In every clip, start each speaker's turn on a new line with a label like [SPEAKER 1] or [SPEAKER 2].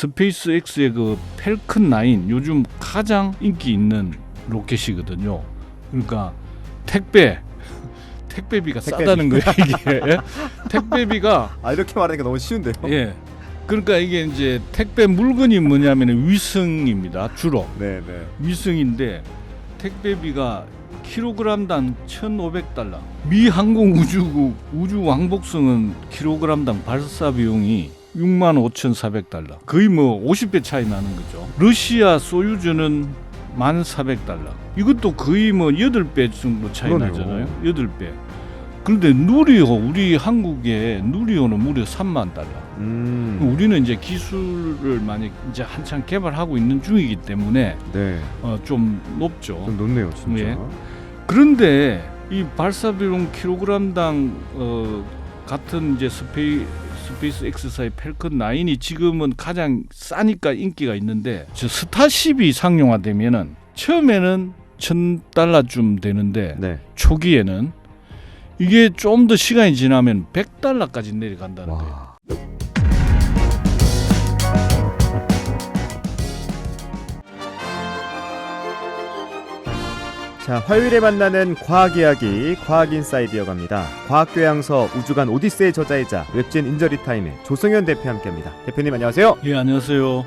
[SPEAKER 1] 스페이스X의 그 펠컨 9 요즘 가장 인기 있는 로켓이거든요. 그러니까 택배 택배비가
[SPEAKER 2] 택배비.
[SPEAKER 1] 싸다는 거예요 이게 택배비가
[SPEAKER 2] 아 이렇게 말하니까 너무 쉬운데요.
[SPEAKER 1] 예 그러니까 이게 이제 택배 물건이 뭐냐면 위성입니다 주로
[SPEAKER 2] 네, 네.
[SPEAKER 1] 위성인데 택배비가 킬로그램당 1,500달러. 미 항공 우주국 우주 왕복성은 킬로그램당 발사 비용이 6만 5,400달러. 거의 뭐 50배 차이 나는 거죠. 러시아 소유주는 1,400달러. 이것도 거의 뭐 8배 정도 차이
[SPEAKER 2] 그러네요.
[SPEAKER 1] 나잖아요. 8배. 그런데 누리호 우리 한국의 누리호는 무려 3만 달러.
[SPEAKER 2] 음.
[SPEAKER 1] 우리는 이제 기술을 많이 이제 한창 개발하고 있는 중이기 때문에
[SPEAKER 2] 네.
[SPEAKER 1] 어, 좀 높죠.
[SPEAKER 2] 좀 높네요, 진짜.
[SPEAKER 1] 예. 그런데 이 발사 비용 킬로그램당 어, 같은 이제 스페이 스페이스 X사의 펠컨 9이 지금은 가장 싸니까 인기가 있는데 저 스타쉽이 상용화되면은 처음에는 천 달러쯤 되는데
[SPEAKER 2] 네.
[SPEAKER 1] 초기에는 이게 좀 더 시간이 지나면 100달러까지 내려간다는 거예요.
[SPEAKER 2] 자, 화요일에 만나는 과학 이야기, 과학 인사이드어 갑니다. 과학 교양서 우주간 오디세이 저자이자 웹진 인저리 타임의 조성현 대표 함께합니다. 대표님 안녕하세요.
[SPEAKER 1] 예, 안녕하세요.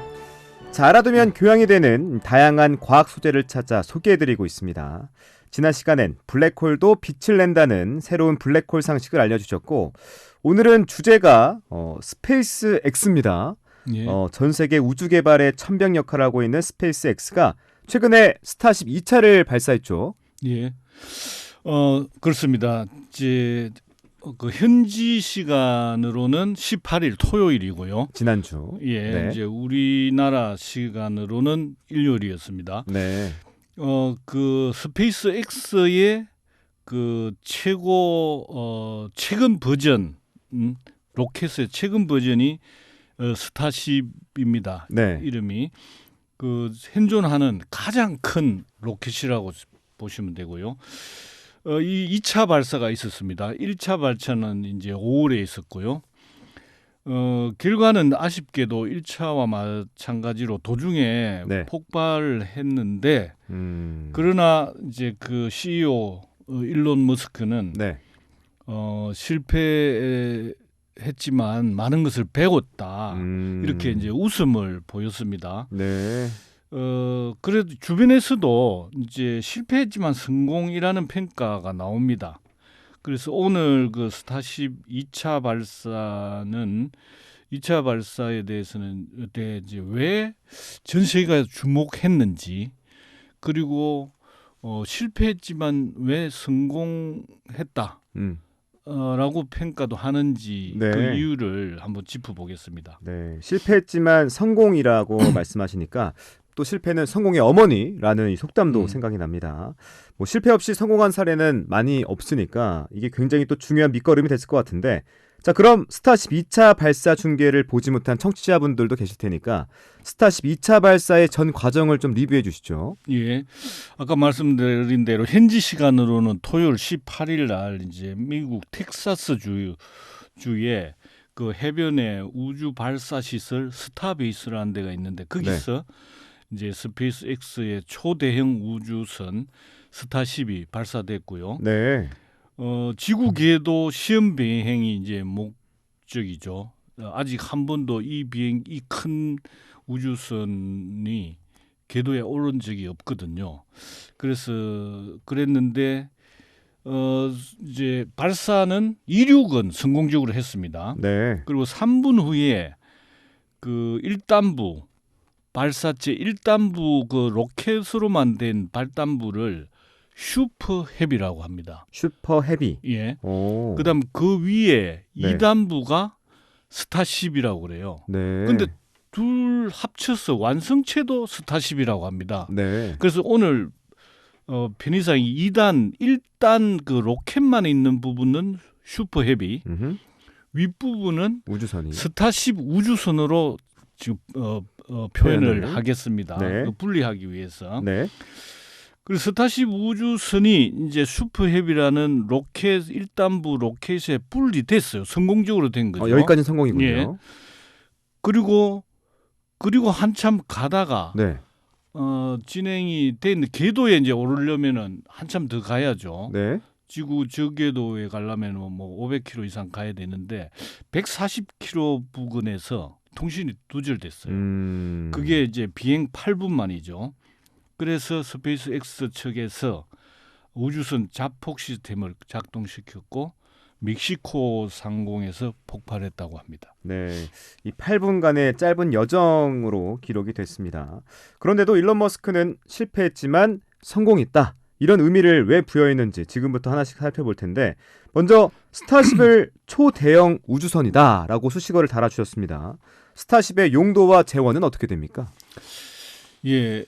[SPEAKER 2] 자, 알아두면 교양이 되는 다양한 과학 소재를 찾아 소개해드리고 있습니다. 지난 시간엔 블랙홀도 빛을 낸다는 새로운 블랙홀 상식을 알려주셨고 오늘은 주제가 어, 스페이스 X입니다.
[SPEAKER 1] 예.
[SPEAKER 2] 어, 전 세계 우주 개발에 천병 역할을 하고 있는 스페이스 X가 최근에 스타쉽 2차를 발사했죠.
[SPEAKER 1] 예. 어, 그렇습니다. 이제 어, 그 현지 시간으로는 18일 토요일이고요.
[SPEAKER 2] 지난주.
[SPEAKER 1] 예.
[SPEAKER 2] 네.
[SPEAKER 1] 이제 우리나라 시간으로는 일요일이었습니다.
[SPEAKER 2] 네.
[SPEAKER 1] 어, 그 스페이스 X의 그 최고 어 최근 버전 음, 로켓의 최근 버전이 어, 스타쉽입니다.
[SPEAKER 2] 네.
[SPEAKER 1] 이름이 그 생존하는 가장 큰 로켓이라고 보시면 되고요. 어, 이 2차 발사가 있었습니다. 1차 발사는 이제 5월에 있었고요. 어, 결과는 아쉽게도 1차와 마찬가지로 도중에
[SPEAKER 2] 네.
[SPEAKER 1] 폭발을 했는데
[SPEAKER 2] 음.
[SPEAKER 1] 그러나 이제 그 CEO 어, 일론 머스크는
[SPEAKER 2] 네.
[SPEAKER 1] 어, 실패 했지만 많은 것을 배웠다.
[SPEAKER 2] 음.
[SPEAKER 1] 이렇게 이제 웃음을 보였습니다.
[SPEAKER 2] 네.
[SPEAKER 1] 어 그래도 주변에서도 이제 실패했지만 성공이라는 평가가 나옵니다. 그래서 오늘 그 스타쉽 2차 발사는 2차 발사에 대해서는 대 이제 왜 전 세계가 주목했는지 그리고 어 실패했지만 왜 성공했다.
[SPEAKER 2] 음.
[SPEAKER 1] 어, 라고 평가도 하는지
[SPEAKER 2] 네.
[SPEAKER 1] 그 이유를 한번 짚어보겠습니다.
[SPEAKER 2] 네, 실패했지만 성공이라고 말씀하시니까 또 실패는 성공의 어머니라는 이 속담도
[SPEAKER 1] 음.
[SPEAKER 2] 생각이 납니다. 뭐 실패 없이 성공한 사례는 많이 없으니까 이게 굉장히 또 중요한 밑거름이 됐을 것 같은데 자 그럼 스타쉽 2차 발사 중계를 보지 못한 청취자분들도 계실 테니까 스타쉽 2차 발사의 전 과정을 좀 리뷰해 주시죠.
[SPEAKER 1] 예. 아까 말씀드린 대로 현지 시간으로는 토요일 18일 날 이제 미국 텍사스 주 주에 그 해변에 우주 발사 시설 스타베이스라는 데가 있는데 거기서 이제 스페이스 X의 초대형 우주선 스타쉽이 발사됐고요.
[SPEAKER 2] 네,
[SPEAKER 1] 어, 지구 궤도 시험 비행이 이제 목적이죠. 어, 아직 한 번도 이 비행 이 큰 우주선이 궤도에 오른 적이 없거든요. 그래서 그랬는데 어 이제 발사는 이륙은 성공적으로 했습니다.
[SPEAKER 2] 네,
[SPEAKER 1] 그리고 3분 후에 그 1단부 발사체 1단부 그 로켓으로만 된 발단부를 슈퍼 헤비라고 합니다.
[SPEAKER 2] 슈퍼 헤비.
[SPEAKER 1] 예.
[SPEAKER 2] 오,
[SPEAKER 1] 그다음 그 위에
[SPEAKER 2] 네.
[SPEAKER 1] 이 2단부가 스타쉽이라고 그래요.
[SPEAKER 2] 네,
[SPEAKER 1] 근데 둘 합쳐서 완성체도 스타쉽이라고 합니다.
[SPEAKER 2] 네,
[SPEAKER 1] 그래서 오늘 어, 편의상 2단, 1단 그 로켓만 있는 부분은 슈퍼 헤비,
[SPEAKER 2] 음흠.
[SPEAKER 1] 윗부분은
[SPEAKER 2] 우주선이.
[SPEAKER 1] 스타쉽 우주선으로 지금 어, 어, 표현을
[SPEAKER 2] 표현을.
[SPEAKER 1] 하겠습니다.
[SPEAKER 2] 네.
[SPEAKER 1] 그 분리하기 위해서.
[SPEAKER 2] 네,
[SPEAKER 1] 그리고 스타쉽 우주선이 이제 슈퍼 헤비라는 로켓 1단부 로켓에 분리됐어요. 성공적으로 된 거죠.
[SPEAKER 2] 어, 여기까지는 성공이군요.
[SPEAKER 1] 예. 그리고 그리고 한참 가다가
[SPEAKER 2] 네.
[SPEAKER 1] 어, 진행이 돼 있는 궤도에 이제 오르려면은 한참 더 가야죠.
[SPEAKER 2] 네.
[SPEAKER 1] 지구 저궤도에 가려면 뭐 500km 이상 가야 되는데 140km 부근에서 통신이 두절됐어요.
[SPEAKER 2] 음.
[SPEAKER 1] 그게 이제 비행 8분 만이죠. 그래서 스페이스 X 측에서 우주선 자폭 시스템을 작동시켰고 멕시코 상공에서 폭발했다고 합니다.
[SPEAKER 2] 네. 이 8분간의 짧은 여정으로 기록이 됐습니다. 그런데도 일론 머스크는 실패했지만 성공했다. 이런 의미를 왜 부여했는지 지금부터 하나씩 살펴볼 텐데 먼저 스타쉽을 초대형 우주선이다라고 수식어를 달아주셨습니다. 스타쉽의 용도와 재원은 어떻게 됩니까?
[SPEAKER 1] 예,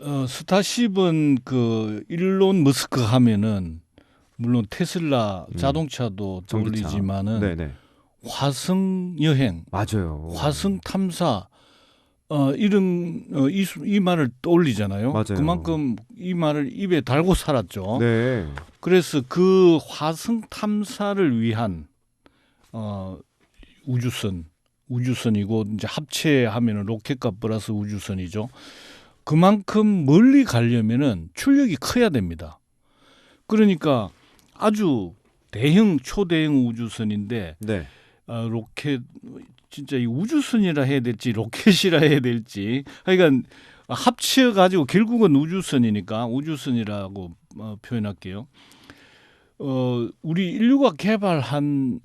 [SPEAKER 1] 어, 스타쉽은 그 일론 머스크 하면은 물론 테슬라
[SPEAKER 2] 음.
[SPEAKER 1] 자동차도
[SPEAKER 2] 전기차.
[SPEAKER 1] 떠올리지만은
[SPEAKER 2] 네네
[SPEAKER 1] 화성 여행,
[SPEAKER 2] 맞아요.
[SPEAKER 1] 화성 탐사 어, 이런 어, 이, 수- 이 말을 떠올리잖아요.
[SPEAKER 2] 맞아요.
[SPEAKER 1] 그만큼 이 말을 입에 달고 살았죠.
[SPEAKER 2] 네.
[SPEAKER 1] 그래서 그 화성 탐사를 위한 어, 우주선, 우주선이고 이제 합체하면은 로켓과 플러스 우주선이죠. 그만큼 멀리 가려면은 출력이 커야 됩니다. 그러니까 아주 대형 초대형 우주선인데
[SPEAKER 2] 네.
[SPEAKER 1] 어, 로켓 진짜 이 우주선이라 해야 될지 로켓이라 해야 될지 하여간 합쳐 가지고 결국은 우주선이니까 우주선이라고 어, 표현할게요. 어, 우리 인류가 개발한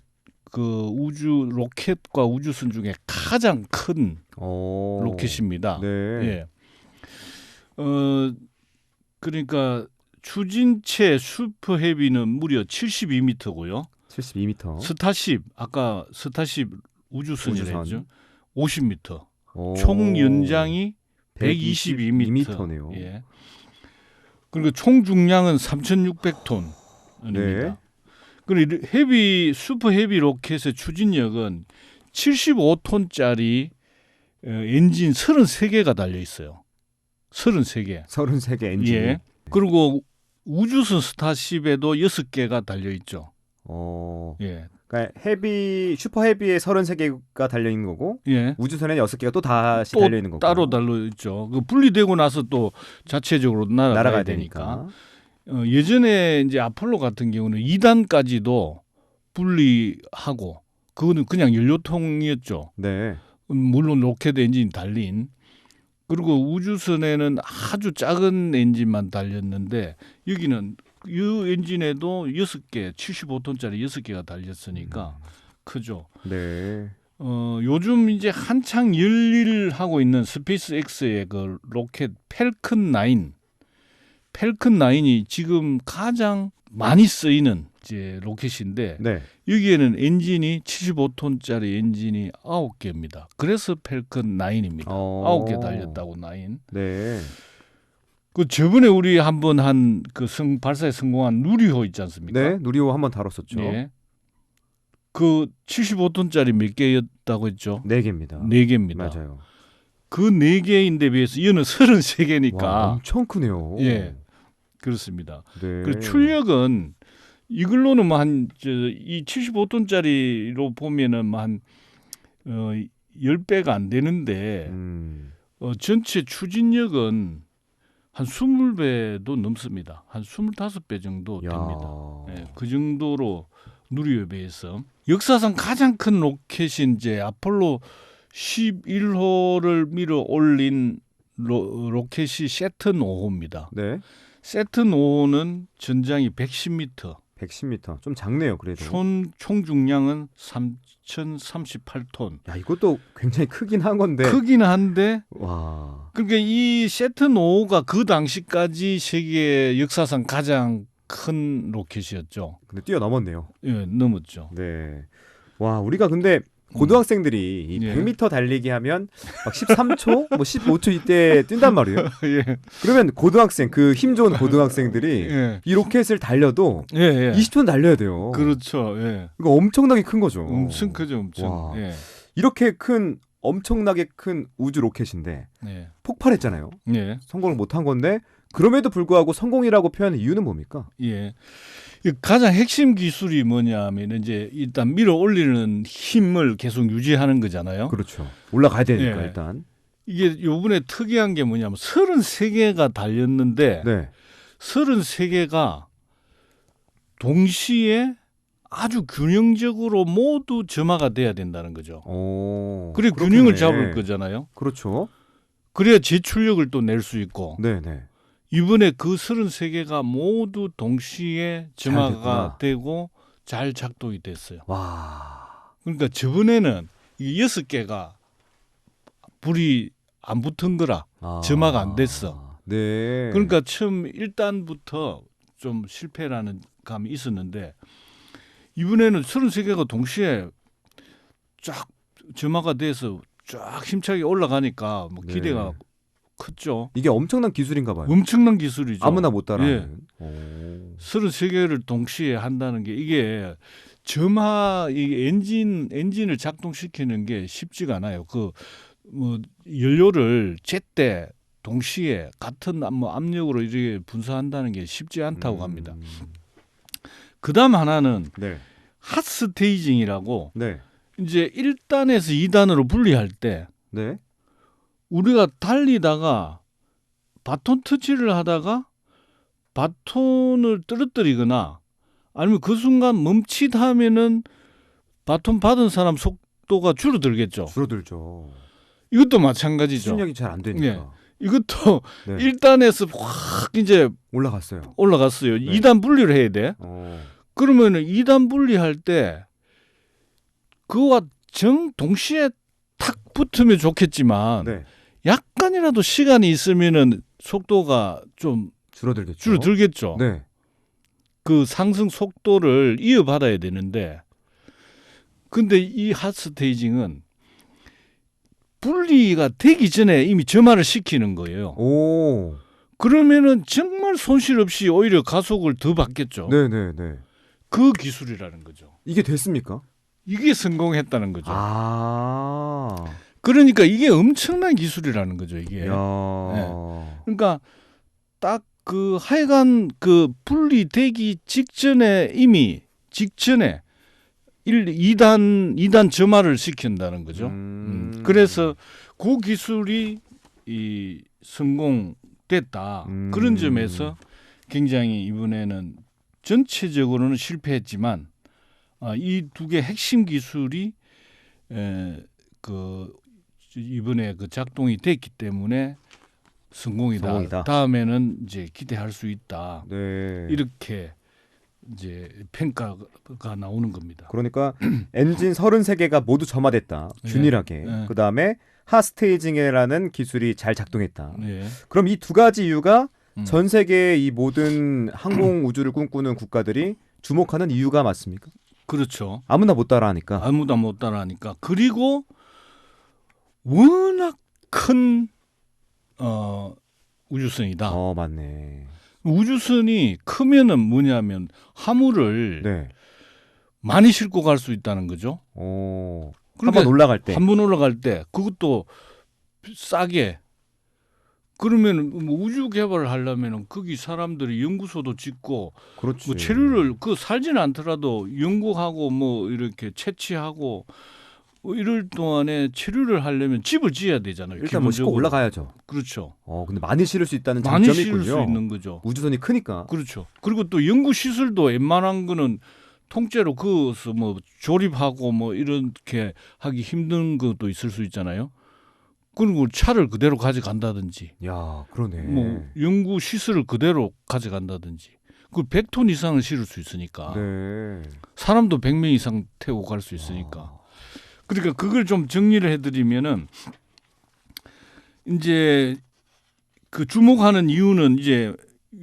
[SPEAKER 1] 그 우주 로켓과 우주선 중에 가장 큰
[SPEAKER 2] 어.
[SPEAKER 1] 로켓입니다.
[SPEAKER 2] 네.
[SPEAKER 1] 예. 어 그러니까 추진체 슈퍼 헤비는 무려 72m고요.
[SPEAKER 2] 72m.
[SPEAKER 1] 스타쉽 아까 스타쉽 우주선이라
[SPEAKER 2] 우주선.
[SPEAKER 1] 했죠. 50m.
[SPEAKER 2] 오.
[SPEAKER 1] 총 연장이 122m.
[SPEAKER 2] 122m 네요.
[SPEAKER 1] 예. 그리고 총 중량은 3,600톤입니다.
[SPEAKER 2] 네.
[SPEAKER 1] 그리고 헤비 슈퍼 헤비 로켓의 추진력은 75톤짜리 어, 엔진 33개가 달려 있어요. 33개.
[SPEAKER 2] 33개 엔진.
[SPEAKER 1] 예. 그리고 우주선 스타쉽에도 6개가 달려 있죠.
[SPEAKER 2] 어.
[SPEAKER 1] 예.
[SPEAKER 2] 그러니까 헤비 슈퍼 헤비에 33개가 달려 있는 거고
[SPEAKER 1] 예.
[SPEAKER 2] 우주선에 6개가 또 다시
[SPEAKER 1] 또
[SPEAKER 2] 달려 있는 거고.
[SPEAKER 1] 따로 달려 있죠. 그 분리되고 나서 또 자체적으로 날아가야,
[SPEAKER 2] 날아가야
[SPEAKER 1] 되니까.
[SPEAKER 2] 되니까.
[SPEAKER 1] 어, 예전에 이제 아폴로 같은 경우는 2단까지도 분리하고 그거는 그냥 연료통이었죠.
[SPEAKER 2] 네.
[SPEAKER 1] 음, 물론 로켓 엔진 달린 그리고 우주선에는 아주 작은 엔진만 달렸는데 여기는 이 엔진에도 6개, 75톤짜리 6개가 달렸으니까 크죠.
[SPEAKER 2] 네.
[SPEAKER 1] 어, 요즘 이제 한창 열일하고 있는 스페이스 X의 그 로켓 펠컨 9. 펠컨 9이 지금 가장 많이 쓰이는 이제 로켓인데
[SPEAKER 2] 네.
[SPEAKER 1] 여기에는 엔진이 75톤짜리 엔진이 9개입니다. 그래서 펠컨 9입니다.
[SPEAKER 2] 어.
[SPEAKER 1] 9개 달렸다고 9.
[SPEAKER 2] 네.
[SPEAKER 1] 그 저번에 우리 한번 한그성 발사에 성공한 누리호 있지 않습니까?
[SPEAKER 2] 네. 누리호 한번 다뤘었죠.
[SPEAKER 1] 예. 그 75톤짜리 몇 개였다고 했죠?
[SPEAKER 2] 네 개입니다.
[SPEAKER 1] 네 개입니다.
[SPEAKER 2] 맞아요.
[SPEAKER 1] 그네 개인데 비해서 얘는 33개니까
[SPEAKER 2] 와, 엄청 크네요.
[SPEAKER 1] 예. 그렇습니다.
[SPEAKER 2] 네.
[SPEAKER 1] 그 출력은 이걸로는 뭐한이 75톤짜리로 보면은 뭐한 어, 10배가 안 되는데
[SPEAKER 2] 음.
[SPEAKER 1] 어, 전체 추진력은 한 20배도 넘습니다. 한 25배 정도
[SPEAKER 2] 야.
[SPEAKER 1] 됩니다. 예, 그 정도로 누리호에 비해서 역사상 가장 큰 로켓이 이제 아폴로 11호를 밀어 올린 로, 로켓이 세튼 5호입니다.
[SPEAKER 2] 네.
[SPEAKER 1] 세튼 5호는 전장이 110m,
[SPEAKER 2] 110m. 좀 작네요, 그래도.
[SPEAKER 1] 총, 총 중량은 3,038톤.
[SPEAKER 2] 야, 이것도 굉장히 크긴 한 건데.
[SPEAKER 1] 크긴 한데
[SPEAKER 2] 와.
[SPEAKER 1] 그러니까 이 5호가 그 당시까지 세계 역사상 가장 큰 로켓이었죠.
[SPEAKER 2] 근데 뛰어넘었네요.
[SPEAKER 1] 예, 넘었죠.
[SPEAKER 2] 네. 와, 우리가 근데 고등학생들이 이
[SPEAKER 1] 예.
[SPEAKER 2] 100m 달리기 하면 막 13초, 뭐 15초 이때 뛴단 말이에요.
[SPEAKER 1] 예,
[SPEAKER 2] 그러면 고등학생 그 힘 좋은 고등학생들이
[SPEAKER 1] 예,
[SPEAKER 2] 이 로켓을 달려도
[SPEAKER 1] 예, 예.
[SPEAKER 2] 20초는 달려야 돼요.
[SPEAKER 1] 그렇죠. 예.
[SPEAKER 2] 이거 엄청나게 큰 거죠.
[SPEAKER 1] 엄청 크죠, 엄청.
[SPEAKER 2] 와.
[SPEAKER 1] 예,
[SPEAKER 2] 이렇게 큰 엄청나게 큰 우주 로켓인데
[SPEAKER 1] 예,
[SPEAKER 2] 폭발했잖아요.
[SPEAKER 1] 예,
[SPEAKER 2] 성공을 못한 건데 그럼에도 불구하고 성공이라고 표현한 이유는 뭡니까?
[SPEAKER 1] 예. 이 가장 핵심 기술이 뭐냐면 이제 일단 밀어 올리는 힘을 계속 유지하는 거잖아요.
[SPEAKER 2] 그렇죠. 올라가야 되니까
[SPEAKER 1] 예.
[SPEAKER 2] 일단.
[SPEAKER 1] 이게 요번에 특이한 게 뭐냐면 33개가 달렸는데
[SPEAKER 2] 네.
[SPEAKER 1] 33개가 동시에 아주 균형적으로 모두 점화가 돼야 된다는 거죠.
[SPEAKER 2] 오.
[SPEAKER 1] 그래
[SPEAKER 2] 그렇겠네.
[SPEAKER 1] 균형을 잡을 거잖아요.
[SPEAKER 2] 그렇죠.
[SPEAKER 1] 그래야 제출력을 또 낼 수 있고
[SPEAKER 2] 네, 네.
[SPEAKER 1] 이번에 그 33개가 모두 동시에
[SPEAKER 2] 잘
[SPEAKER 1] 점화가. 되고 잘 작동이 됐어요.
[SPEAKER 2] 와.
[SPEAKER 1] 그러니까 저번에는 이 여섯 개가 불이 안 붙은 거라
[SPEAKER 2] 아.
[SPEAKER 1] 점화가 안 됐어.
[SPEAKER 2] 네.
[SPEAKER 1] 그러니까 처음 1단부터 좀 실패라는 감이 있었는데 이번에는 33개가 동시에 쫙 점화가 돼서 쫙 힘차게 올라가니까 뭐
[SPEAKER 2] 네.
[SPEAKER 1] 기대가 컸죠.
[SPEAKER 2] 이게 엄청난 기술인가 봐요.
[SPEAKER 1] 엄청난 기술이죠.
[SPEAKER 2] 아무나 못 따라하는.
[SPEAKER 1] 예.
[SPEAKER 2] 오.
[SPEAKER 1] 33개를 동시에 한다는 게 이게 점화 이 엔진 엔진을 작동시키는 게 쉽지가 않아요. 그 뭐 연료를 제때 동시에 같은 압- 뭐 압력으로 이렇게 분사한다는 게 쉽지 않다고
[SPEAKER 2] 음.
[SPEAKER 1] 합니다. 그다음 하나는
[SPEAKER 2] 네.
[SPEAKER 1] 핫 스테이징이라고
[SPEAKER 2] 네.
[SPEAKER 1] 이제 1단에서 2단으로 분리할 때
[SPEAKER 2] 네.
[SPEAKER 1] 우리가 달리다가 바톤 터치를 하다가 바톤을 떨어뜨리거나 아니면 그 순간 멈칫하면은 바톤 받은 사람 속도가 줄어들겠죠.
[SPEAKER 2] 줄어들죠.
[SPEAKER 1] 이것도 마찬가지죠.
[SPEAKER 2] 추진력이 잘 안 되니까.
[SPEAKER 1] 예. 이것도
[SPEAKER 2] 네.
[SPEAKER 1] 1단에서 확 이제
[SPEAKER 2] 올라갔어요.
[SPEAKER 1] 올라갔어요.
[SPEAKER 2] 네.
[SPEAKER 1] 2단 분리를 해야 돼.
[SPEAKER 2] 어.
[SPEAKER 1] 그러면은 2단 분리할 때 그와 정 동시에 탁 붙으면 좋겠지만
[SPEAKER 2] 네.
[SPEAKER 1] 약간이라도 시간이 있으면은 속도가 좀
[SPEAKER 2] 줄어들겠죠.
[SPEAKER 1] 줄어들겠죠.
[SPEAKER 2] 네.
[SPEAKER 1] 그 상승 속도를 이어받아야 되는데 근데 이 핫스테이징은 분리가 되기 전에 이미 점화를 시키는 거예요.
[SPEAKER 2] 오.
[SPEAKER 1] 그러면은 정말 손실 없이 오히려 가속을 더 받겠죠.
[SPEAKER 2] 네, 네, 네.
[SPEAKER 1] 그 기술이라는 거죠.
[SPEAKER 2] 이게 됐습니까?
[SPEAKER 1] 이게 성공했다는 거죠.
[SPEAKER 2] 아.
[SPEAKER 1] 그러니까 이게 엄청난 기술이라는 거죠. 이게.
[SPEAKER 2] 야.
[SPEAKER 1] 그러니까 딱 그 하여간 그 분리되기 직전에 이미 직전에 1, 2단 2단 점화를 시킨다는 거죠.
[SPEAKER 2] 음.
[SPEAKER 1] 음, 그래서 그 기술이 이 성공됐다.
[SPEAKER 2] 음.
[SPEAKER 1] 그런 점에서 굉장히 이번에는 전체적으로는 실패했지만 아, 이두 개 핵심 기술이 에, 그 이번에 그 작동이 됐기 때문에 성공이다.
[SPEAKER 2] 성공이다.
[SPEAKER 1] 다음에는 이제 기대할 수 있다.
[SPEAKER 2] 네.
[SPEAKER 1] 이렇게 이제 평가가 나오는 겁니다.
[SPEAKER 2] 그러니까 엔진 33개가 모두 점화됐다.
[SPEAKER 1] 예.
[SPEAKER 2] 균일하게.
[SPEAKER 1] 예.
[SPEAKER 2] 그다음에 핫스테이징이라는 기술이 잘 작동했다.
[SPEAKER 1] 네.
[SPEAKER 2] 그럼 이 두 가지 이유가
[SPEAKER 1] 음.
[SPEAKER 2] 전 세계의 이 모든 항공 우주를 꿈꾸는 국가들이 주목하는 이유가 맞습니까?
[SPEAKER 1] 그렇죠.
[SPEAKER 2] 아무나 못 따라하니까.
[SPEAKER 1] 아무도 못 따라하니까 그리고 워낙 큰 어, 우주선이다.
[SPEAKER 2] 어, 맞네.
[SPEAKER 1] 우주선이 크면은 뭐냐면 화물을
[SPEAKER 2] 네.
[SPEAKER 1] 많이 싣고 갈 수 있다는 거죠.
[SPEAKER 2] 어.
[SPEAKER 1] 그러니까
[SPEAKER 2] 한번 올라갈 때.
[SPEAKER 1] 한 번 올라갈 때 그것도 싸게 그러면 뭐 우주 개발을 하려면은 거기 사람들이 연구소도 짓고
[SPEAKER 2] 그렇지.
[SPEAKER 1] 뭐 체류를 그 살지는 않더라도 연구하고 뭐 이렇게 채취하고 뭐 이럴 동안에 체류를 하려면 집을 지어야 되잖아요.
[SPEAKER 2] 일단 뭐 싣고. 올라가야죠.
[SPEAKER 1] 그렇죠.
[SPEAKER 2] 어, 근데 많이 실을 수 있다는
[SPEAKER 1] 많이
[SPEAKER 2] 장점이
[SPEAKER 1] 실을
[SPEAKER 2] 있군요.
[SPEAKER 1] 수 있는 거죠.
[SPEAKER 2] 우주선이 크니까.
[SPEAKER 1] 그렇죠. 그리고 또 연구 시설도 웬만한 거는 통째로 그어서 뭐 조립하고 뭐 이렇게 하기 힘든 것도 있을 수 있잖아요. 그리고 차를 그대로 가져간다든지
[SPEAKER 2] 야, 그러네.
[SPEAKER 1] 뭐 연구 시설을 그대로 가져간다든지 그 100톤 이상을 실을 수 있으니까
[SPEAKER 2] 네.
[SPEAKER 1] 사람도 100명 이상 태우고 갈 수 있으니까
[SPEAKER 2] 아,
[SPEAKER 1] 그러니까 그걸 좀 정리를 해드리면은 이제 그 주목하는 이유는 이제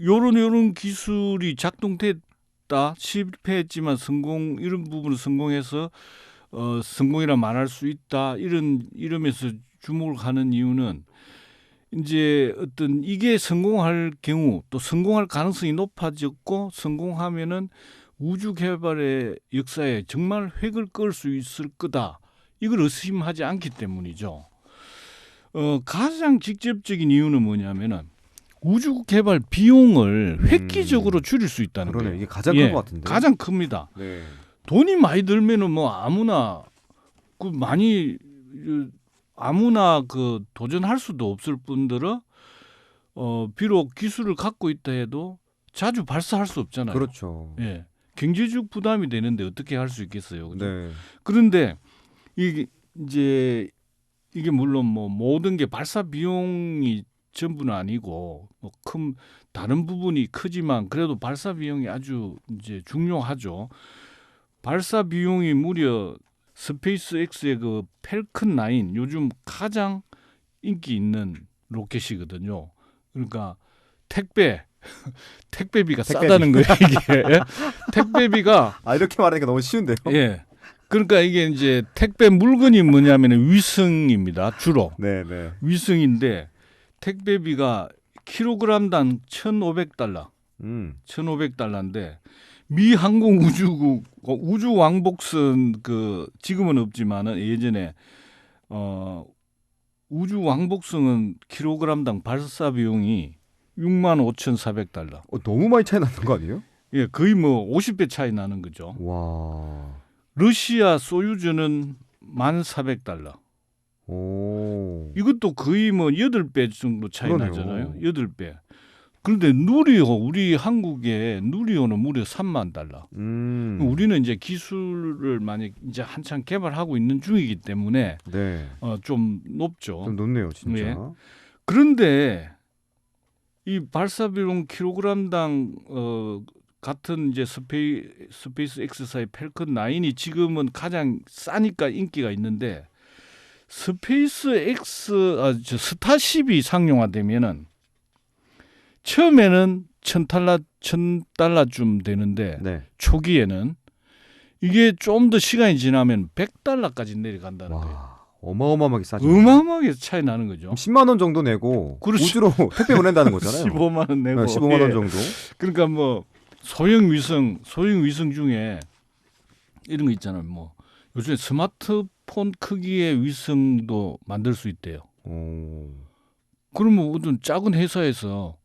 [SPEAKER 1] 요런 요런 기술이 작동됐다 실패했지만 성공 이런 부분을 성공해서 어 성공이라 말할 수 있다 이런 이러면서 주목을 하는 이유는 이제 어떤 이게 성공할 경우 또 성공할 가능성이 높아졌고 성공하면은 우주 개발의 역사에 정말 획을 그을 수 있을 거다. 이걸 의심하지 않기 때문이죠. 어, 가장 직접적인 이유는 뭐냐면은 우주 개발 비용을 획기적으로 줄일 수 있다는
[SPEAKER 2] 음.
[SPEAKER 1] 거예요.
[SPEAKER 2] 이게 가장
[SPEAKER 1] 예,
[SPEAKER 2] 큰것 같은데.
[SPEAKER 1] 가장 큽니다.
[SPEAKER 2] 네.
[SPEAKER 1] 돈이 많이 들면은 뭐 아무나 그 많이 어, 아무나 그 도전할 수도 없을 뿐더러 어 비록 기술을 갖고 있다 해도 자주 발사할 수 없잖아요.
[SPEAKER 2] 그렇죠.
[SPEAKER 1] 예. 경제적 부담이 되는데 어떻게 할 수 있겠어요. 그죠?
[SPEAKER 2] 네.
[SPEAKER 1] 그런데 이게 이제 이게 물론 뭐 모든 게 발사 비용이 전부는 아니고 뭐 큰 다른 부분이 크지만 그래도 발사 비용이 아주 이제 중요하죠. 발사 비용이 무려 스페이스X의 그 펠컨 9 요즘 가장 인기 있는 로켓이거든요. 그러니까 택배 택배비가
[SPEAKER 2] 택배비.
[SPEAKER 1] 싸다는 거예요 이게 택배비가
[SPEAKER 2] 아 이렇게 말하니까 너무 쉬운데요.
[SPEAKER 1] 예. 그러니까 이게 이제 택배 물건이 뭐냐면 위성입니다. 주로
[SPEAKER 2] 네, 네.
[SPEAKER 1] 위성인데 택배비가 킬로그램당 1,500달러,
[SPEAKER 2] 음.
[SPEAKER 1] 1,500달러인데 미 항공 우주국 어, 우주 왕복선 그 지금은 없지만은 예전에 어 우주 왕복선은 킬로그램당 발사 비용이 6만 5,400달러.
[SPEAKER 2] 어, 너무 많이 차이 나는 거 아니에요?
[SPEAKER 1] 예, 거의 뭐 50배 차이 나는 거죠.
[SPEAKER 2] 와.
[SPEAKER 1] 러시아 소유주는 1,400달러.
[SPEAKER 2] 오.
[SPEAKER 1] 이것도 거의 뭐 여덟 배 정도 차이
[SPEAKER 2] 그러네요.
[SPEAKER 1] 나잖아요. 여덟 배. 그런데 누리호 우리 한국의 누리호는 무려 3만 달러.
[SPEAKER 2] 음.
[SPEAKER 1] 우리는 이제 기술을 많이 이제 한창 개발하고 있는 중이기 때문에
[SPEAKER 2] 네.
[SPEAKER 1] 어, 좀 높죠.
[SPEAKER 2] 좀 높네요, 진짜.
[SPEAKER 1] 예. 그런데 이 발사 비용 킬로그램당 어 같은 이제 스페이 스페이스 X사의 펠컨 9이 지금은 가장 싸니까 인기가 있는데 스페이스 X 아, 저 스타쉽이 상용화되면은 처음에는 천 달러 천 달러쯤 되는데
[SPEAKER 2] 네.
[SPEAKER 1] 초기에는 이게 좀 더 시간이 지나면 100달러까지 내려간다는 거예요.
[SPEAKER 2] 와. 어마어마하게 싸죠.
[SPEAKER 1] 어마어마하게 차이 나는 거죠.
[SPEAKER 2] 10만 원 정도 내고
[SPEAKER 1] 그렇죠.
[SPEAKER 2] 우주로 택배 보낸다는 거잖아요.
[SPEAKER 1] 15만 원 내고
[SPEAKER 2] 네, 15만 원
[SPEAKER 1] 예.
[SPEAKER 2] 정도.
[SPEAKER 1] 그러니까 뭐 소형 위성 소형 위성 중에 이런 거 있잖아요. 뭐 요즘에 스마트폰 크기의 위성도 만들 수 있대요.
[SPEAKER 2] 오.
[SPEAKER 1] 그러면 어떤 작은 회사에서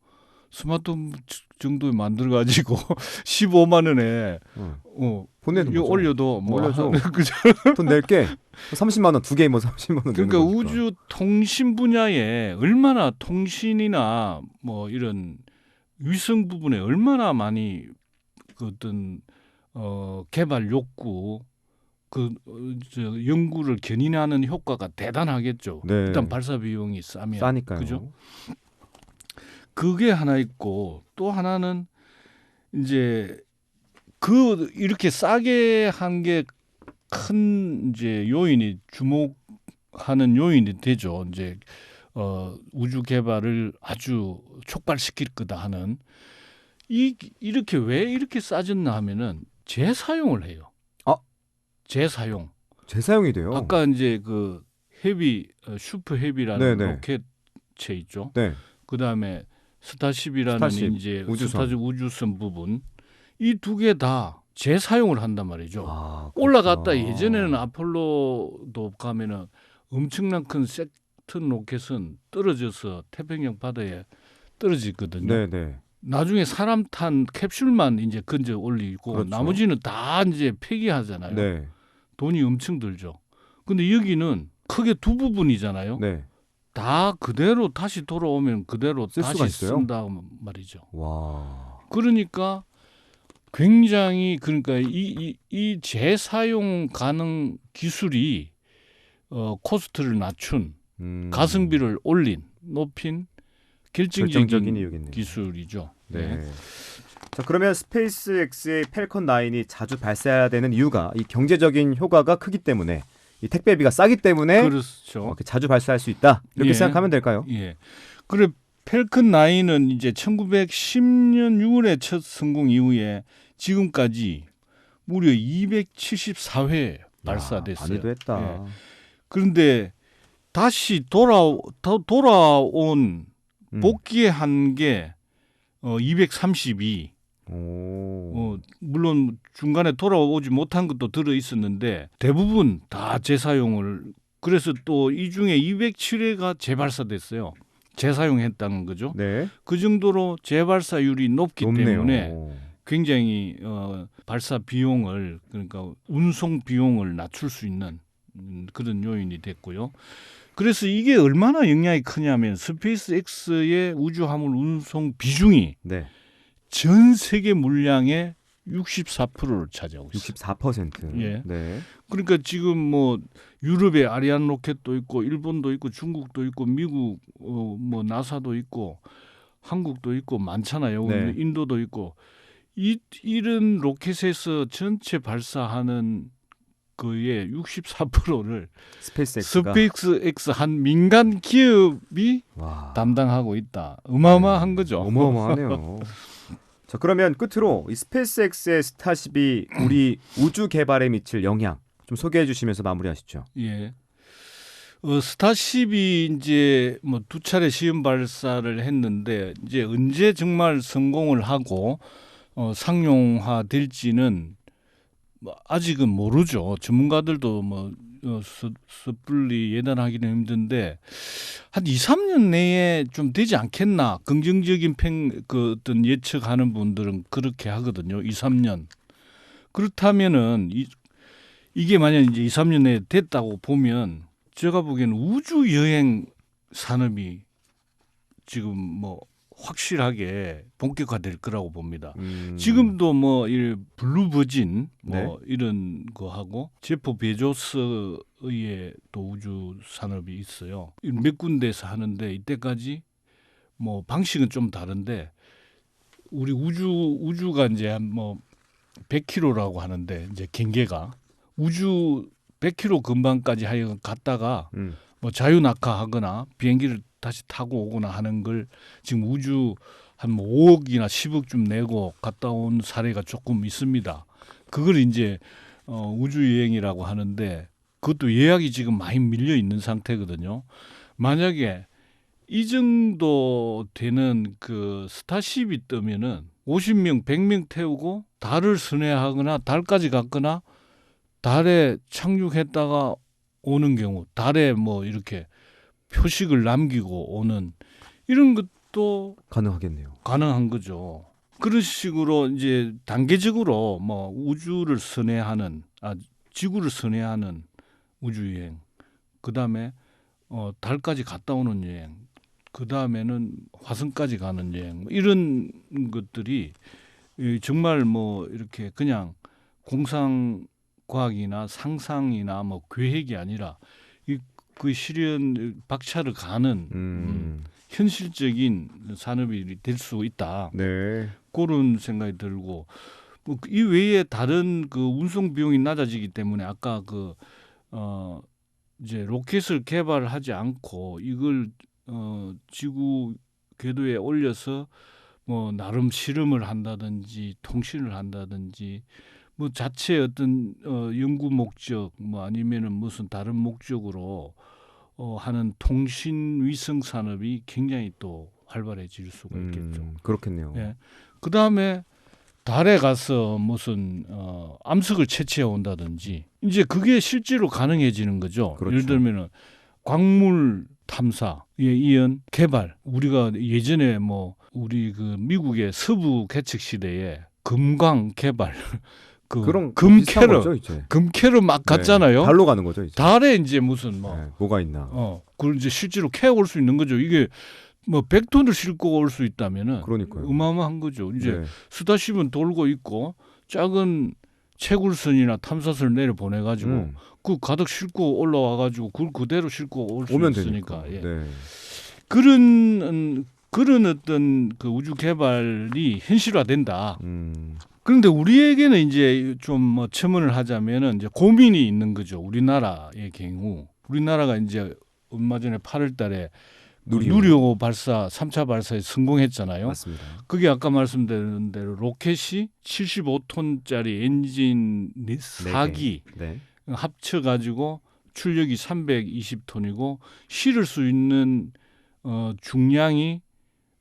[SPEAKER 1] 스마트폰 정도에 만들어 가지고 15만 원에
[SPEAKER 2] 응.
[SPEAKER 1] 어
[SPEAKER 2] 보내는
[SPEAKER 1] 이거. 올려도 뭐
[SPEAKER 2] 올려줘. 돈 낼게. 30만 원 두 개에 뭐 30만 원
[SPEAKER 1] 그러니까. 우주 통신 분야에 얼마나 통신이나 뭐 이런 위성 부분에 얼마나 많이 그 어떤 어 개발 욕구 그 어, 저 연구를 견인하는 효과가 대단하겠죠.
[SPEAKER 2] 네.
[SPEAKER 1] 일단 발사 비용이 싸면
[SPEAKER 2] 싸니까요.
[SPEAKER 1] 그죠? 그게 하나 있고 또 하나는 이제 그 이렇게 싸게 한 게 큰 이제 요인이 주목하는 요인이 되죠. 이제 어 우주 개발을 아주 촉발시킬 거다 하는 이 이렇게 왜 이렇게 싸졌나 하면은 재사용을 해요.
[SPEAKER 2] 아.
[SPEAKER 1] 재사용.
[SPEAKER 2] 재사용이 돼요.
[SPEAKER 1] 아까 이제 그 헤비 어, 슈퍼 헤비라는
[SPEAKER 2] 네네.
[SPEAKER 1] 로켓체 있죠.
[SPEAKER 2] 네.
[SPEAKER 1] 그 다음에 스타쉽이라는
[SPEAKER 2] 스타쉽,
[SPEAKER 1] 이제
[SPEAKER 2] 우주선.
[SPEAKER 1] 스타쉽 우주선 부분 이 두 개 다 재사용을 한단 말이죠.
[SPEAKER 2] 아,
[SPEAKER 1] 올라갔다. 예전에는 아폴로도 가면은 엄청난 큰 섹튼 로켓은 떨어져서 태평양 바다에 떨어지거든요.
[SPEAKER 2] 네, 네.
[SPEAKER 1] 나중에 사람 탄 캡슐만 이제 건져 올리고
[SPEAKER 2] 그렇죠.
[SPEAKER 1] 나머지는 다 이제 폐기하잖아요.
[SPEAKER 2] 네.
[SPEAKER 1] 돈이 엄청 들죠. 근데 여기는 크게 두 부분이잖아요.
[SPEAKER 2] 네.
[SPEAKER 1] 다 그대로 다시 돌아오면 그대로 다시
[SPEAKER 2] 있어요?
[SPEAKER 1] 쓴다 말이죠.
[SPEAKER 2] 와.
[SPEAKER 1] 그러니까 굉장히 그러니까 이, 이, 이 재사용 가능 기술이 어, 코스트를 낮춘
[SPEAKER 2] 음.
[SPEAKER 1] 가성비를 올린 높인 결정적인. 기술이죠.
[SPEAKER 2] 네. 자, 그러면 스페이스X의 펠컨 9이 자주 발사되는 이유가 이 경제적인 효과가 크기 때문에 이 택배비가 싸기 때문에
[SPEAKER 1] 그렇죠.
[SPEAKER 2] 이렇게 자주 발사할 수 있다. 이렇게
[SPEAKER 1] 예.
[SPEAKER 2] 생각하면 될까요?
[SPEAKER 1] 예. 그래 펠컨 9은 이제 1910년 6월에 첫 성공 이후에 지금까지 무려 274회 발사됐어요.
[SPEAKER 2] 많이도 했다.
[SPEAKER 1] 예. 그런데 다시 돌아 더 돌아온
[SPEAKER 2] 음.
[SPEAKER 1] 복귀한 게 어, 232.
[SPEAKER 2] 오.
[SPEAKER 1] 어, 물론 중간에 돌아오지 못한 것도 들어 있었는데 대부분 다 재사용을 그래서 또 이 중에 207회가 재발사됐어요. 재사용했다는 거죠.
[SPEAKER 2] 네.
[SPEAKER 1] 그 정도로 재발사율이 높기
[SPEAKER 2] 높네요.
[SPEAKER 1] 때문에 굉장히 어, 발사 비용을 그러니까 운송 비용을 낮출 수 있는 음, 그런 요인이 됐고요. 그래서 이게 얼마나 영향이 크냐면 스페이스X의 우주 화물 운송 비중이
[SPEAKER 2] 네.
[SPEAKER 1] 전 세계 물량의 64%를 차지하고 있어요.
[SPEAKER 2] 64%.
[SPEAKER 1] 예.
[SPEAKER 2] 네.
[SPEAKER 1] 그러니까 지금 뭐 유럽에 아리안 로켓도 있고 일본도 있고 중국도 있고 미국 어, 뭐 나사도 있고 한국도 있고 많잖아요.
[SPEAKER 2] 네.
[SPEAKER 1] 인도도 있고 이 이런 로켓에서 전체 발사하는 그의 64%를
[SPEAKER 2] 스페이스X가
[SPEAKER 1] 스페이스X 한 민간 기업이
[SPEAKER 2] 와.
[SPEAKER 1] 담당하고 있다. 어마어마한
[SPEAKER 2] 네.
[SPEAKER 1] 거죠.
[SPEAKER 2] 어마어마하네요. 자, 그러면 끝으로 이 스페이스X의 스타쉽이 우리 우주 개발에 미칠 영향 좀 소개해 주시면서 마무리하시죠.
[SPEAKER 1] 예. 어, 스타쉽이 이제 뭐 두 차례 시험 발사를 했는데 이제 언제 정말 성공을 하고 어, 상용화 될지는 뭐 아직은 모르죠. 전문가들도 뭐 어, 섣- 섣불리 예단하기는 힘든데 한 2, 3년 내에 좀 되지 않겠나 긍정적인 평, 그 어떤 예측하는 분들은 그렇게 하거든요. 2, 3년. 그렇다면은 이, 이게 만약 이제 2, 3년 내에 됐다고 보면 제가 보기에는 우주 여행 산업이 지금 뭐 확실하게 본격화될 거라고 봅니다.
[SPEAKER 2] 음,
[SPEAKER 1] 지금도 뭐 이 블루버진 뭐
[SPEAKER 2] 네.
[SPEAKER 1] 이런 거 하고 제프 베조스의 또 우주 산업이 있어요. 몇 군데에서 하는데 이때까지 뭐 방식은 좀 다른데 우리 우주 우주가 이제 한뭐 100km라고 하는데 이제 경계가 우주 100km 근방까지 하여 갔다가
[SPEAKER 2] 음,
[SPEAKER 1] 뭐 자유 낙하하거나 비행기를 다시 타고 오거나 하는 걸 지금 우주 한뭐 5억이나 10억쯤 내고 갔다 온 사례가 조금 있습니다. 그걸 이제 어, 우주 여행이라고 하는데 그것도 예약이 지금 많이 밀려 있는 상태거든요. 만약에 이 정도 되는 그 스타쉽이 뜨면은 50명, 100명 태우고 달을 순회하거나 달까지 갔거나 달에 착륙했다가 오는 경우, 달에 뭐 이렇게 표식을 남기고 오는 이런 것도
[SPEAKER 2] 가능하겠네요.
[SPEAKER 1] 가능한 거죠. 그런 식으로 이제 단계적으로 뭐 우주를 선회하는 아 지구를 선회하는 우주 여행, 그 다음에 어 달까지 갔다 오는 여행, 그 다음에는 화성까지 가는 여행 뭐 이런 것들이 이 정말 뭐 이렇게 그냥 공상 과학이나 상상이나 뭐 계획이 아니라 이 그 실현 박차를 가는
[SPEAKER 2] 음,
[SPEAKER 1] 현실적인 산업이 될 수 있다.
[SPEAKER 2] 네.
[SPEAKER 1] 그런 생각이 들고 뭐이 외에 다른 그 운송 비용이 낮아지기 때문에 아까 그 어 이제 로켓을 개발하지 않고 이걸 어 지구 궤도에 올려서 뭐 나름 실험을 한다든지 통신을 한다든지 뭐 자체 어떤 어 연구 목적 뭐 아니면은 무슨 다른 목적으로 어 하는 통신 위성 산업이 굉장히 또 활발해질 수가 있겠죠.
[SPEAKER 2] 음, 그렇겠네요.
[SPEAKER 1] 예. 그 다음에 달에 가서 무슨 어, 암석을 채취해 온다든지 이제 그게 실제로 가능해지는 거죠.
[SPEAKER 2] 그렇죠.
[SPEAKER 1] 예를 들면은 광물 탐사에 이은 개발 우리가 예전에 뭐 우리 그 미국의 서부 개척 시대에 금광 개발 그
[SPEAKER 2] 그런 거죠, 이제.
[SPEAKER 1] 금캐로 막 갔잖아요.
[SPEAKER 2] 네, 달로 가는 거죠, 이제.
[SPEAKER 1] 달에 이제 무슨 뭐
[SPEAKER 2] 네, 뭐가 있나?
[SPEAKER 1] 어, 그걸 이제 실제로 캐어 올수 있는 거죠. 이게 뭐 100톤을 싣고 올 수 있다면은
[SPEAKER 2] 그러니까요.
[SPEAKER 1] 어마어마한 거죠. 이제
[SPEAKER 2] 네.
[SPEAKER 1] 스타쉽은 돌고 있고 작은 채굴선이나 탐사선을 내려 보내 가지고
[SPEAKER 2] 음,
[SPEAKER 1] 그 가득 싣고 올라와 가지고 그걸 그대로 싣고 올 수 있으니까.
[SPEAKER 2] 되니까.
[SPEAKER 1] 예.
[SPEAKER 2] 네.
[SPEAKER 1] 그런 음, 그런 어떤 그 우주 개발이 현실화된다.
[SPEAKER 2] 음,
[SPEAKER 1] 그런데 우리에게는 이제 좀뭐 첨언을 하자면은 이제 고민이 있는 거죠. 우리나라의 경우 우리나라가 이제 얼마 전에 8월 달에
[SPEAKER 2] 누리호.
[SPEAKER 1] 누리호 발사 3차 발사에 성공했잖아요.
[SPEAKER 2] 맞습니다.
[SPEAKER 1] 그게 아까 말씀드린 대로 로켓이 75톤짜리 엔진 네- 사기
[SPEAKER 2] 네.
[SPEAKER 1] 합쳐 가지고 출력이 320톤이고 실을 수 있는 어 중량이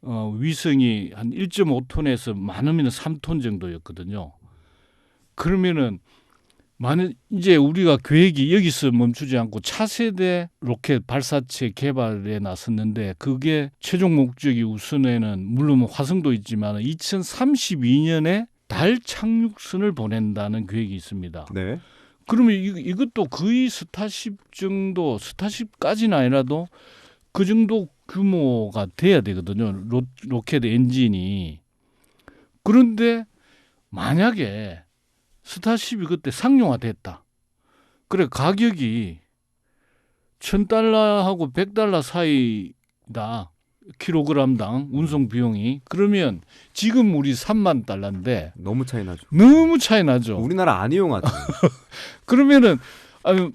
[SPEAKER 1] 어 위성이 한 1.5톤에서 많으면 3톤 정도였거든요. 그러면은 많은 이제 우리가 계획이 여기서 멈추지 않고 차세대 로켓 발사체 개발에 나섰는데 그게 최종 목적이 우선에는 물론 화성도 있지만 2032년에 달 착륙선을 보낸다는 계획이 있습니다.
[SPEAKER 2] 네.
[SPEAKER 1] 그러면 이, 이것도 거의 스타쉽 정도 스타쉽까지는 아니라도 그 정도 규모가 돼야 되거든요. 로, 로켓 엔진이. 그런데 만약에 스타쉽이 그때 상용화 됐다. 그래 가격이 천 달러하고 백 달러 사이다. 킬로그램당 운송 비용이 그러면 지금 우리 3만 달러인데
[SPEAKER 2] 너무 차이 나죠.
[SPEAKER 1] 너무 차이 나죠.
[SPEAKER 2] 우리나라 안 이용하죠.
[SPEAKER 1] 그러면은 아유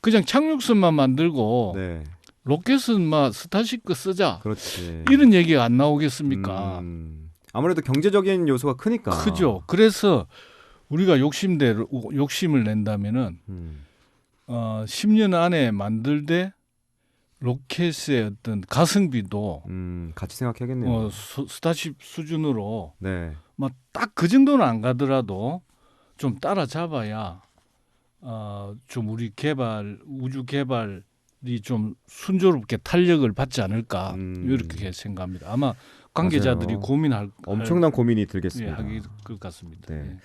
[SPEAKER 1] 그냥 착륙선만 만들고
[SPEAKER 2] 네,
[SPEAKER 1] 로켓은 막 스타쉽 거 쓰자
[SPEAKER 2] 그렇지.
[SPEAKER 1] 이런 얘기가 안 나오겠습니까?
[SPEAKER 2] 음, 아무래도 경제적인 요소가 크니까.
[SPEAKER 1] 크죠. 그래서 우리가 욕심대로 욕심을 낸다면은
[SPEAKER 2] 음,
[SPEAKER 1] 어 10년 안에 만들되 로켓의 어떤 가성비도
[SPEAKER 2] 음, 같이 생각해야겠네요.
[SPEAKER 1] 어, 수- 스타쉽 수준으로
[SPEAKER 2] 네.
[SPEAKER 1] 뭐딱그 정도는 안 가더라도 좀 따라잡아야 어, 좀 우리 개발 우주 개발이 좀 순조롭게 탄력을 받지 않을까
[SPEAKER 2] 음.
[SPEAKER 1] 이렇게 생각합니다. 아마 관계자들이
[SPEAKER 2] 맞아요.
[SPEAKER 1] 고민할
[SPEAKER 2] 엄청난 고민이
[SPEAKER 1] 할, 예,
[SPEAKER 2] 들겠습니다.
[SPEAKER 1] 하기 것 같습니다.
[SPEAKER 2] 네.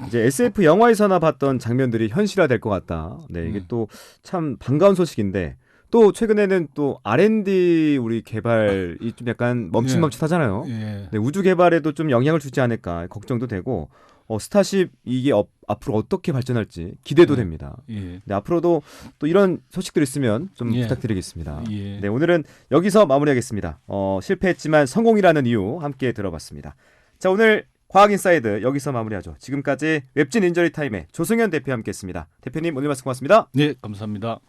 [SPEAKER 1] 예.
[SPEAKER 2] 이제 SF 영화에서나 봤던 장면들이 현실화될 것 같다. 네, 이게
[SPEAKER 1] 음.
[SPEAKER 2] 또참 반가운 소식인데 또 최근에는 또 R&D 우리 개발이 좀 약간 멈칫멈칫하잖아요.
[SPEAKER 1] 예.
[SPEAKER 2] 네, 우주 개발에도 좀 영향을 주지 않을까 걱정도 되고 어, 스타쉽 이게 업- 앞으로 어떻게 발전할지 기대도
[SPEAKER 1] 네.
[SPEAKER 2] 됩니다.
[SPEAKER 1] 예.
[SPEAKER 2] 네, 앞으로도 또 이런 소식들 있으면 좀
[SPEAKER 1] 예.
[SPEAKER 2] 부탁드리겠습니다.
[SPEAKER 1] 예.
[SPEAKER 2] 네, 오늘은 여기서 마무리하겠습니다. 어, 실패했지만 성공이라는 이유 함께 들어봤습니다. 자, 오늘 과학 인사이드 여기서 마무리하죠. 지금까지 웹진 인저리 타임의 조승현 대표 함께했습니다. 대표님 오늘 말씀 고맙습니다.
[SPEAKER 1] 네, 감사합니다.